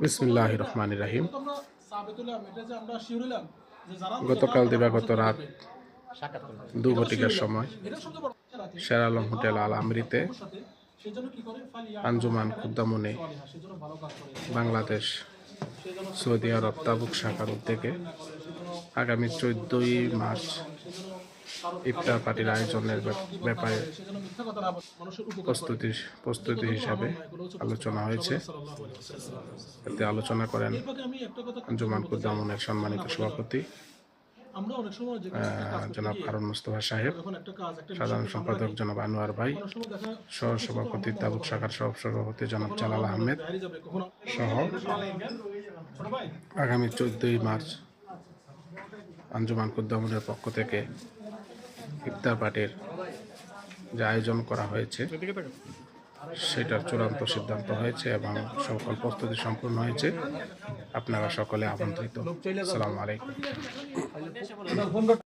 বিসমিল্লাহ রহমান রাহিম গতকাল দিবাগত রাত দু ঘটিকার সময় শের আলম হোটেল আল আমরিতে আঞ্জুমান খুদ্দামনে বাংলাদেশ সৌদি আরব তাবুক শাখার উদ্যোগে আগামী চোদ্দই মার্চ ইফতার পার্টির আয়োজনের ব্যাপ- ব্যাপারে প্রস্তুতি প্রস্তুতি হিসাবে আলোচনা হয়েছে। এতে আলোচনা করেন আঞ্জুমান খুদ্দামনের সম্মানিত সভাপতি জনাব হারুন মুস্তফা সাহেব, সাধারণ সম্পাদক জনাব আনোয়ার ভাই সহ সভাপতি তাবুক শাখার সহ সভাপতি জনাব জালাল আহমেদ সহ আগামী চোদ্দই মার্চ আঞ্জুমান কুদ্দামনের পক্ষ থেকে ইফতার পার্টির যে আয়োজন করা হয়েছে, সেটার চূড়ান্ত সিদ্ধান্ত হয়েছে এবং সকল প্রস্তুতি সম্পূর্ণ হয়েছে। আপনারা সকলে আমন্ত্রিত। আসসালামু আলাইকুম।